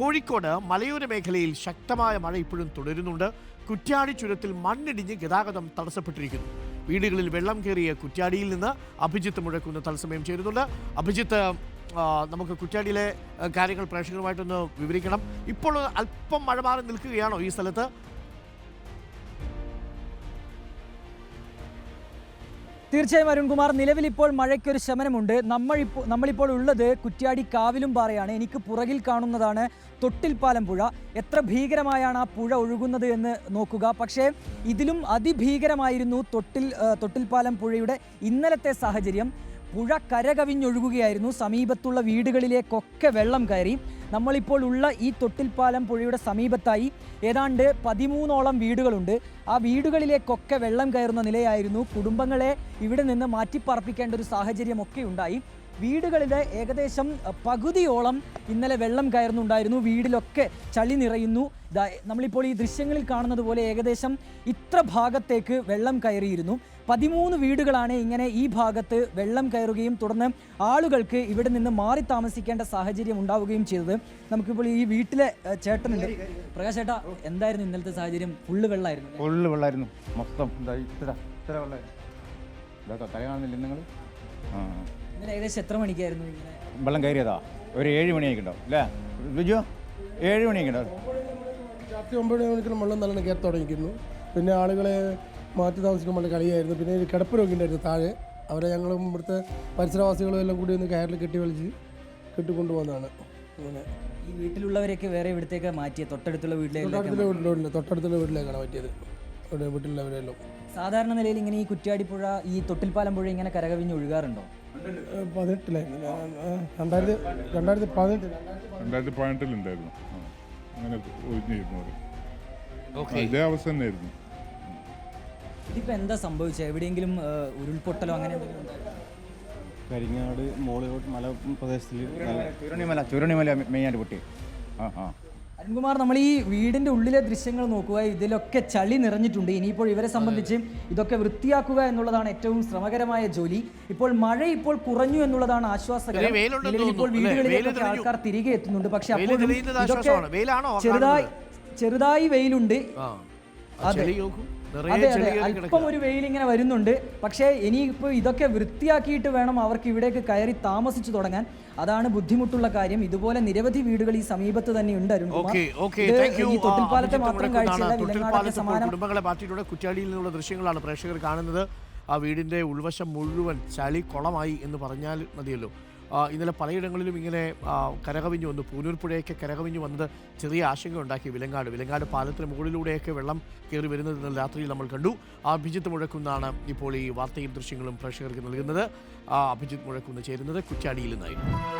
കോഴിക്കോട് മലയോര മേഖലയിൽ ശക്തമായ മഴ ഇപ്പോഴും തുടരുന്നുണ്ട്. കുറ്റ്യാടി ചുരത്തിൽ മണ്ണിടിഞ്ഞ് ഗതാഗതം തടസ്സപ്പെട്ടിരിക്കുന്നു. വീടുകളിൽ വെള്ളം കയറിയ കുറ്റ്യാടിയിൽ നിന്ന് അഭിജിത്ത് മുഴക്കുന്ന തത്സമയം ചേരുന്നുണ്ട്. അഭിജിത്ത് നമുക്ക് കുറ്റ്യാടിയിലെ കാര്യങ്ങൾ പ്രേക്ഷകരുമായിട്ടൊന്ന് വിവരിക്കണം. ഇപ്പോൾ അല്പം മഴ മാറി നിൽക്കുകയാണോ ഈ സ്ഥലത്ത്? തീർച്ചയായും അരുൺകുമാർ നിലവിൽ ഇപ്പോൾ മഴയ്ക്കൊരു ശമനമുണ്ട്. നമ്മളിപ്പോൾ നമ്മളിപ്പോൾ ഉള്ളത് കുറ്റ്യാടി കാവിലും പാറയാണ്. എനിക്ക് പുറകിൽ കാണുന്നതാണ് തൊട്ടിൽപ്പാലം പുഴ. എത്ര ഭീകരമായാണ് ആ പുഴ ഒഴുകുന്നത് എന്ന് നോക്കുക. പക്ഷേ ഇതിലും അതിഭീകരമായിരുന്നു തൊട്ടിൽ തൊട്ടിൽപ്പാലം പുഴയുടെ ഇന്നലത്തെ സാഹചര്യം. പുഴ കരകവിഞ്ഞൊഴുകുകയായിരുന്നു. സമീപത്തുള്ള വീടുകളിലേക്കൊക്കെ വെള്ളം കയറി. നമ്മളിപ്പോൾ ഉള്ള ഈ തൊട്ടിൽപ്പാലം പുഴയുടെ സമീപത്തായി ഏതാണ്ട് പതിമൂന്നോളം വീടുകളുണ്ട്. ആ വീടുകളിലേക്കൊക്കെ വെള്ളം കയറുന്ന നിലയായിരുന്നു. കുടുംബങ്ങളെ ഇവിടെ നിന്ന് മാറ്റിപ്പാർപ്പിക്കേണ്ട ഒരു സാഹചര്യമൊക്കെ ഉണ്ടായി. വീടുകളിലെ ഏകദേശം പകുതിയോളം ഇന്നലെ വെള്ളം കയറുന്നുണ്ടായിരുന്നു. വീടിലൊക്കെ ചളി നിറയുന്നു. നമ്മളിപ്പോൾ ഈ ദൃശ്യങ്ങളിൽ കാണുന്നത് പോലെ ഏകദേശം ഇത്ര ഭാഗത്തേക്ക് വെള്ളം കയറിയിരുന്നു. പതിമൂന്ന് വീടുകളാണ് ഇങ്ങനെ ഈ ഭാഗത്ത് വെള്ളം കയറുകയും തുടർന്ന് ആളുകൾക്ക് ഇവിടെ നിന്ന് മാറി താമസിക്കേണ്ട സാഹചര്യം ഉണ്ടാവുകയും ചെയ്തത്. നമുക്കിപ്പോൾ ഈ വീട്ടിലെ ചേട്ടനുണ്ട്. പ്രകാശ് ചേട്ടാ എന്തായിരുന്നു ഇന്നലത്തെ സാഹചര്യം? ഫുള്ള് വെള്ളമായിരുന്നു? ഫുള്ള് വെള്ളമായിരുന്നു മൊത്തം. ഇതാ ഇത്ര ഇത്ര നിങ്ങൾ ആ. ഇന്നലെ ഏകദേശം എത്ര മണിക്കായിരുന്നു ഇങ്ങനെ? വെള്ളം കയറിയതാ. ഒരു ഏഴ് മണിയൊക്കെ ഉണ്ടാവും അല്ലേ? രുചിയോ ഏഴ് മണിയൊക്കെ ഉണ്ടാവും രാത്രി ഒമ്പത് മണിക്ക് വെള്ളം നല്ല കയറി തുടങ്ങിയിരുന്നു പിന്നെ ആളുകളെ മാറ്റി താമസിക്കാൻ വേണ്ടി കളിയായിരുന്നു. പിന്നെ ഒരു കിടപ്പ് രോഗി ഉണ്ടായിരുന്നു താഴെ. അവരെ ഞങ്ങൾ ഇവിടുത്തെ പരിസരവാസികളും എല്ലാം കൂടി ഒന്ന് കയറിൽ കെട്ടി വലിച്ച് കെട്ടിക്കൊണ്ടുപോകുന്നതാണ് അങ്ങനെ. ഈ വീട്ടിലുള്ളവരെയൊക്കെ വേറെ ഇവിടത്തേക്ക് മാറ്റിയ? തൊട്ടടുത്തുള്ള വീട്ടിലേക്ക് തൊട്ടടുത്തുള്ള വീട്ടിലുള്ള തൊട്ടടുത്തുള്ള വീട്ടിലേക്കാണ് പറ്റിയത് ഇവിടെ വീട്ടിലുള്ളവരെല്ലാം സാധാരണ നിലയിൽ ഇങ്ങനെ ഈ കുറ്റ്യാടിപ്പുഴ ഈ തൊട്ടിൽപ്പാലം പുഴ ഇങ്ങനെ കരകവിഞ്ഞ് ഒഴുകാറുണ്ടോ? പതിനെട്ടിലായിരുന്നു. രണ്ടായിരത്തി രണ്ടായിരത്തി പതിനെട്ട്. രണ്ടായിരത്തി പതിനെട്ടിലുണ്ടായിരുന്നു. അങ്ങനെ ഒഴിഞ്ഞിരുന്നു ഇതേ അവസ്ഥ തന്നെയായിരുന്നു. ഇതിപ്പോ എന്താ സംഭവിച്ചത്? എവിടെയെങ്കിലും ഉരുൾപൊട്ടലോ അങ്ങനെ എന്തെങ്കിലും? കരിങ്ങാട് മോളിലോട്ട് മല പ്രദേശത്തിൽ ചുരുണിമല ചുരുണിമല മെയിനായിട്ട് പൊട്ടി. ആ ആ. അരുൺകുമാർ നമ്മൾ ഈ വീടിന്റെ ഉള്ളിലെ ദൃശ്യങ്ങൾ നോക്കുക. ഇതിലൊക്കെ ചളി നിറഞ്ഞിട്ടുണ്ട്. ഇനിയിപ്പോൾ ഇവരെ സംബന്ധിച്ച് ഇതൊക്കെ വൃത്തിയാക്കുക എന്നുള്ളതാണ് ഏറ്റവും ശ്രമകരമായ ജോലി. ഇപ്പോൾ മഴ ഇപ്പോൾ കുറഞ്ഞു എന്നുള്ളതാണ് ആശ്വാസകരം. ഇപ്പോൾ വീടുകളിലേക്ക്? ആൾക്കാർ തിരികെ എത്തുന്നുണ്ട്. പക്ഷെ വെയിലാണോ? ചെറുതായി ചെറുതായി വെയിലുണ്ട്. അതെ. അല്പം ഒരു വെയിൽ ഇങ്ങനെ വരുന്നുണ്ട്. പക്ഷേ ഇനിയിപ്പോൾ ഇതൊക്കെ വൃത്തിയാക്കിയിട്ട് വേണം അവർക്ക് ഇവിടേക്ക് കയറി താമസിച്ചു തുടങ്ങാൻ. അതാണ് ബുദ്ധിമുട്ടുള്ള കാര്യം. ഇതുപോലെ നിരവധി വീടുകൾ ഈ സമീപത്ത് തന്നെ ഉണ്ട് തൊട്ടിൽപ്പാലത്തെ മാത്രം കാഴ്ചയല്ല വിലങ്ങാടൊക്കെ സമാനം. കുടുംബങ്ങളെ മാറ്റിയിട്ടുണ്ട് കുറ്റ്യാടിയിൽ നിന്നുള്ള ദൃശ്യങ്ങളാണ് പ്രേക്ഷകർ കാണുന്നത്. ആ വീടിന്റെ ഉൾവശം മുഴുവൻ ചളി കുളമായി എന്ന് പറഞ്ഞാൽ മതിയല്ലോ. ഇന്നലെ പലയിടങ്ങളിലും ഇങ്ങനെ കരകവിഞ്ഞു വന്നു. പൂനൂർപ്പുഴയൊക്കെ കരകവിഞ്ഞു വന്നത് ചെറിയ ആശങ്ക ഉണ്ടാക്കി വിലങ്ങാട്. വിലങ്ങാട് പാലത്തിന് മുകളിലൂടെയൊക്കെ വെള്ളം കയറി വരുന്നത് രാത്രിയിൽ നമ്മൾ കണ്ടു. അഭിജിത്ത് മുഴക്കുന്നാണ് ഇപ്പോൾ ഈ വാർത്തയും ദൃശ്യങ്ങളും പ്രേക്ഷകർക്ക് നൽകുന്നത്. അഭിജിത്ത് മുഴക്കുന്ന് ചേരുന്നത് കുറ്റാടിയിൽ നിന്നായിരുന്നു.